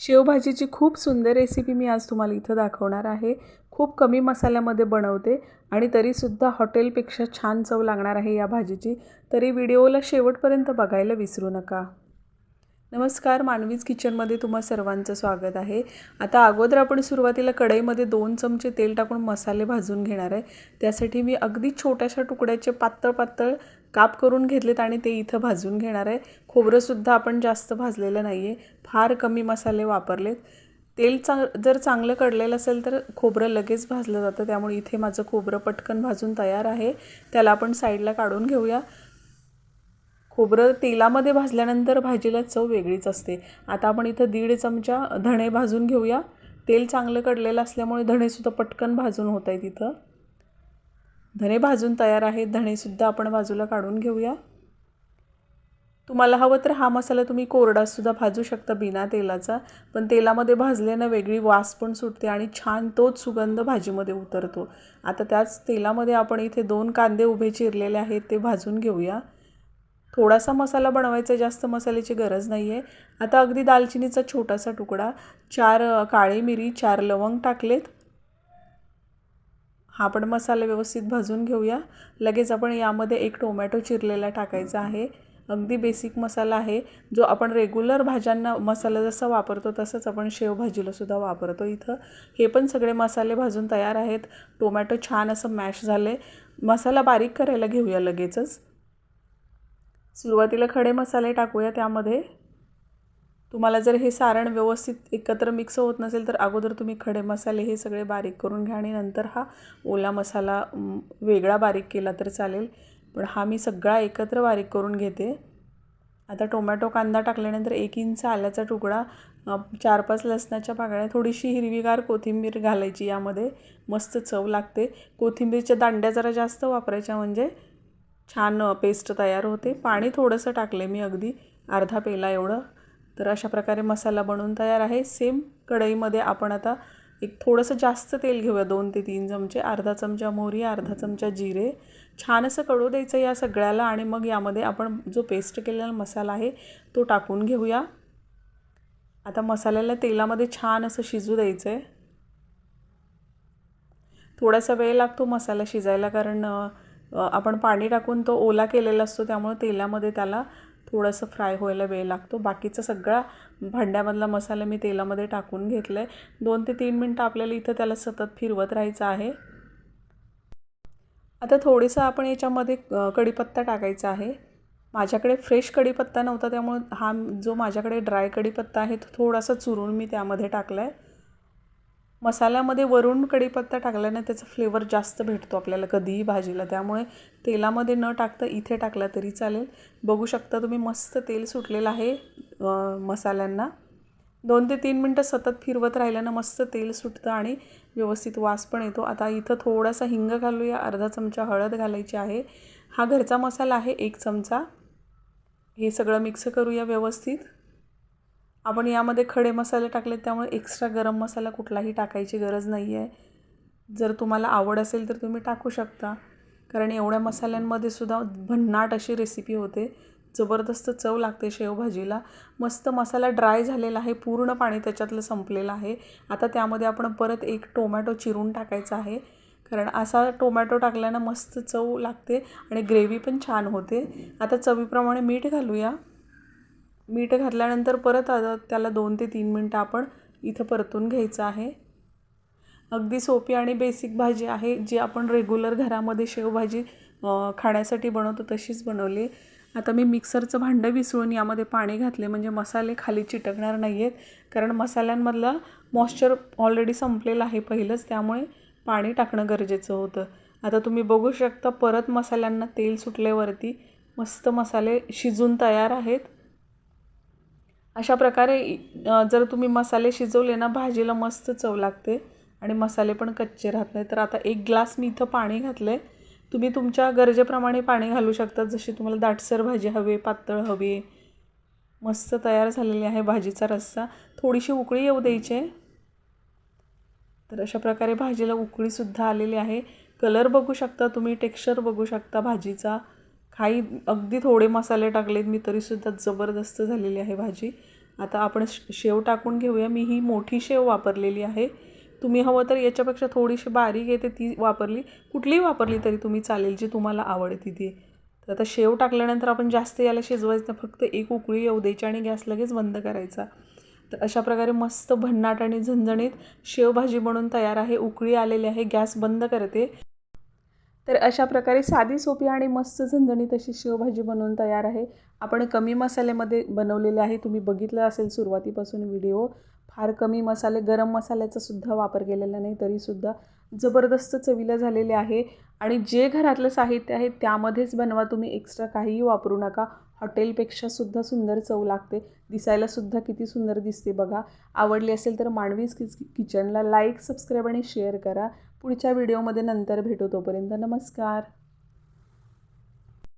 शेवभाजीची खूप सुंदर रेसिपी मी आज तुम्हाला इथं दाखवणार आहे. खूप कमी मसाल्यामध्ये बनवते आणि तरीसुद्धा हॉटेलपेक्षा छान चव लागणार आहे या भाजीची. तरी व्हिडिओला शेवटपर्यंत बघायला विसरू नका. नमस्कार मानवीज किचनमध्ये तुम्हा सर्वांचं स्वागत आहे. आता अगोदर आपण सुरुवातीला कढईमध्ये दोन चमचे तेल टाकून मसाले भाजून घेणार आहे. त्यासाठी मी अगदी छोट्याशा तुकड्याचे पातळ पातळ काप करून घेतलेत आणि ते इथं भाजून घेणार आहे. खोबरंसुद्धा आपण जास्त भाजलेलं नाही आहे फार कमी मसाले वापरलेत. तेल चांग जर चांगलं कडलेलं असेल तर खोबरं लगेच भाजलं जातं. त्यामुळे इथे माझं खोबरं पटकन भाजून तयार आहे. त्याला आपण साईडला काढून घेऊया. खोबरं तेलामध्ये भाजल्यानंतर भाजीला चव वेगळीच असते. आता आपण इथं दीड चमचा धणे भाजून घेऊया. तेल चांगलं कडलेलं असल्यामुळे धणेसुद्धा पटकन भाजून होत आहे तिथं धणे भाजून तयार आहेत. धणेसुद्धा आपण बाजूला काढून घेऊया. तुम्हाला हवं तर हा मसाला तुम्ही कोरडासुद्धा भाजू शकता बिना तेलाचा. पण तेलामध्ये भाजल्यानं वेगळी वास पण सुटते आणि छान तोच सुगंध भाजीमध्ये उतरतो. आता त्याच तेलामध्ये आपण इथे दोन कांदे उभे चिरलेले आहेत ते भाजून घेऊया. थोडासा मसाला बनवायचा जास्त मसाल्याची गरज नाही आहे आता अगदी दालचिनीचा छोटासा तुकडा चार काळी मिरी चार लवंग टाकलेत. हा पण मसाला व्यवस्थित भाजून घेऊया. लगेच आपण यामध्ये एक टोमॅटो चिरलेला टाकायचा आहे. अगदी बेसिक मसाला आहे. जो आपण रेग्युलर भाज्यांना मसाला जसा वापरतो तसंच आपण शेवभाजीलासुद्धा वापरतो इथं. हे पण सगळे मसाले भाजून तयार आहेत. टोमॅटो छान असं मॅश झाले. मसाला बारीक करायला घेऊया लगेचच. सुरुवातीला खडे मसाले टाकूया त्यामध्ये. तुम्हाला जर हे सारण व्यवस्थित एकत्र मिक्स होत नसेल तर अगोदर तुम्ही खडे मसाले हे सगळे बारीक करून घ्या आणि नंतर हा ओला मसाला वेगळा बारीक केला तर चालेल. पण हा मी सगळा एकत्र बारीक करून घेते. आता टोमॅटो कांदा टाकल्यानंतर एक इंच आल्याचा तुकडा चार पाच लसणाच्या पाकळ्या थोडीशी हिरवीगार कोथिंबीर घालायची यामध्ये. मस्त चव लागते. कोथिंबीरच्या दांड्या जरा जास्त वापरायच्या म्हणजे छान पेस्ट तयार होते. पाणी थोडंसं टाकले मी अगदी. अर्धा पेला एवढं. तर अशा प्रकारे मसाला बनवून तयार आहे. सेम कढईमध्ये आपण आता एक थोडंसं जास्त तेल घेऊया. दोन ते तीन चमचे अर्धा चमचा मोहरी अर्धा चमचा जिरे. छान असं कडू द्यायचं या सगळ्याला आणि मग यामध्ये आपण जो पेस्ट केलेला मसाला आहे तो टाकून घेऊया. आता मसाल्याला तेलामध्ये छान असं शिजू द्यायचं आहे थोडासा वेळ लागतो मसाला शिजायला कारण आपण पाणी टाकून तो ओला केलेला असतो त्यामुळे तेलामध्ये त्याला थोडंसं फ्राय व्हायला वेळ लागतो. बाकीचा सगळा भांड्यामधला मसाला मी तेलामध्ये टाकून घेतला आहे दोन ते तीन मिनटं आपल्याला इथं त्याला सतत फिरवत राहायचं आहे. आता थोडंसं आपण याच्यामध्ये कढीपत्ता टाकायचा आहे. माझ्याकडे फ्रेश कढीपत्ता नव्हता त्यामुळे हा जो माझ्याकडे ड्राय कढीपत्ता आहे तो थोडासा चुरून मी त्यामध्ये टाकला आहे मसाल्यामध्ये वरून कढीपत्ता टाकल्याने त्याचा फ्लेवर जास्त भेटतो आपल्याला कधीही भाजीला. त्यामुळे तेलामध्ये न टाकता इथे टाकला तरी चालेल. बघू शकता तुम्ही मस्त तेल सुटलेलं आहे मसाल्यांना. दोन ते तीन मिनटं सतत फिरवत राहिल्यानं मस्त तेल सुटतं आणि व्यवस्थित वास पण येतो. आता इथं थोडासा हिंग घालूया अर्धा चमचा हळद घालायची आहे. हा घरचा मसाला आहे एक चमचा. हे सगळं मिक्स करूया व्यवस्थित. आपण यामध्ये खडे मसाले टाकले त्यामुळे एक्स्ट्रा गरम मसाला कुठलाही टाकायची गरज नाही आहे जर तुम्हाला आवड असेल तर तुम्ही टाकू शकता. कारण एवढ्या मसाल्यांमध्ये सुद्धा भन्नाट अशी रेसिपी होते. जबरदस्त चव लागते शेवभाजीला. मस्त मसाला ड्राय झालेला आहे पूर्ण पाणी त्याच्यातलं संपलेलं आहे. आता त्यामध्ये आपण परत एक टोमॅटो चिरून टाकायचा आहे. कारण असा टोमॅटो टाकल्यानं मस्त चव लागते आणि ग्रेव्ही पण छान होते. आता चवीप्रमाणे मीठ घालूया. मीठ घातल्यानंतर परत आता त्याला दोन ते तीन मिनटं आपण इथं परतून घ्यायचं आहे. अगदी सोपी आणि बेसिक भाजी आहे जी आपण रेग्युलर घरामध्ये शेवभाजी खाण्यासाठी बनवतो तशीच बनवली. आता मी मिक्सरचं भांडं विसळून यामध्ये पाणी घातले म्हणजे मसाले खाली चिटकणार नाही आहेत कारण मसाल्यांमधलं मॉइश्चर ऑलरेडी संपलेलं आहे पहिलंच त्यामुळे पाणी टाकणं गरजेचं होतं. आता तुम्ही बघू शकता परत मसाल्यांना तेल सुटल्यावरती मस्त मसाले शिजून तयार आहेत. अशा प्रकारे जर तुम्ही मसाले शिजवले ना भाजीला मस्त चव लागते आणि मसाले पण कच्चे राहत नाही तर आता एक ग्लास मी इथं पाणी घातलं आहे तुम्ही तुमच्या गरजेप्रमाणे पाणी घालू शकता. जशी तुम्हाला दाटसर भाजी हवी पातळ हवी मस्त तयार झालेली आहे भाजीचा रस्सा. थोडीशी उकळी येऊ द्यायची आहे. तर अशा प्रकारे भाजीला उकळीसुद्धा आलेली आहे. कलर बघू शकता तुम्ही टेक्स्चर बघू शकता भाजीचा. काही अगदी थोडे मसाले टाकलेत मी तरीसुद्धा जबरदस्त झालेली आहे भाजी. आता आपण श- शेव टाकून घेऊया. मी ही मोठी शेव वापरलेली आहे. तुम्ही हवं तर याच्यापेक्षा थोडीशी बारीक येते ती वापरली. कुठलीही वापरली तरी तुम्ही चालेल जी तुम्हाला आवडते ती. तर आता शेव टाकल्यानंतर आपण जास्त याला शिजवायचं फक्त एक उकळी येऊ द्यायची आणि गॅस लगेच बंद करायचा. तर अशा प्रकारे मस्त भन्नाट आणि झणझणीत शेवभाजी बनून तयार आहे. उकळी आलेली आहे. गॅस बंद करते. तर अशा प्रकारे साधी सोपी आणि मस्त झणझणीत अशी शेवभाजी बनवून तयार आहे. आपण कमी मसाल्यामध्ये बनवलेले आहे. तुम्ही बघितलं असेल सुरुवातीपासून व्हिडिओ. फार कमी मसाले गरम मसाल्याचा सुद्धा वापर केलेला नाही तरीसुद्धा जबरदस्त चवीला झालेले आहे. आणि जे घरातलं साहित्य आहे त्यामध्येच बनवा. तुम्ही एक्स्ट्रा काहीही वापरू नका. हॉटेलपेक्षा सुद्धा सुंदर चव लागते. दिसायला सुद्धा किती सुंदर दिसते बघा. आवडली असेल तर मांडवीज किच किचनला लाईक सबस्क्राईब आणि शेअर करा. पुढच्या व्हिडिओमध्ये नंतर भेटू तोपर्यंत नमस्कार.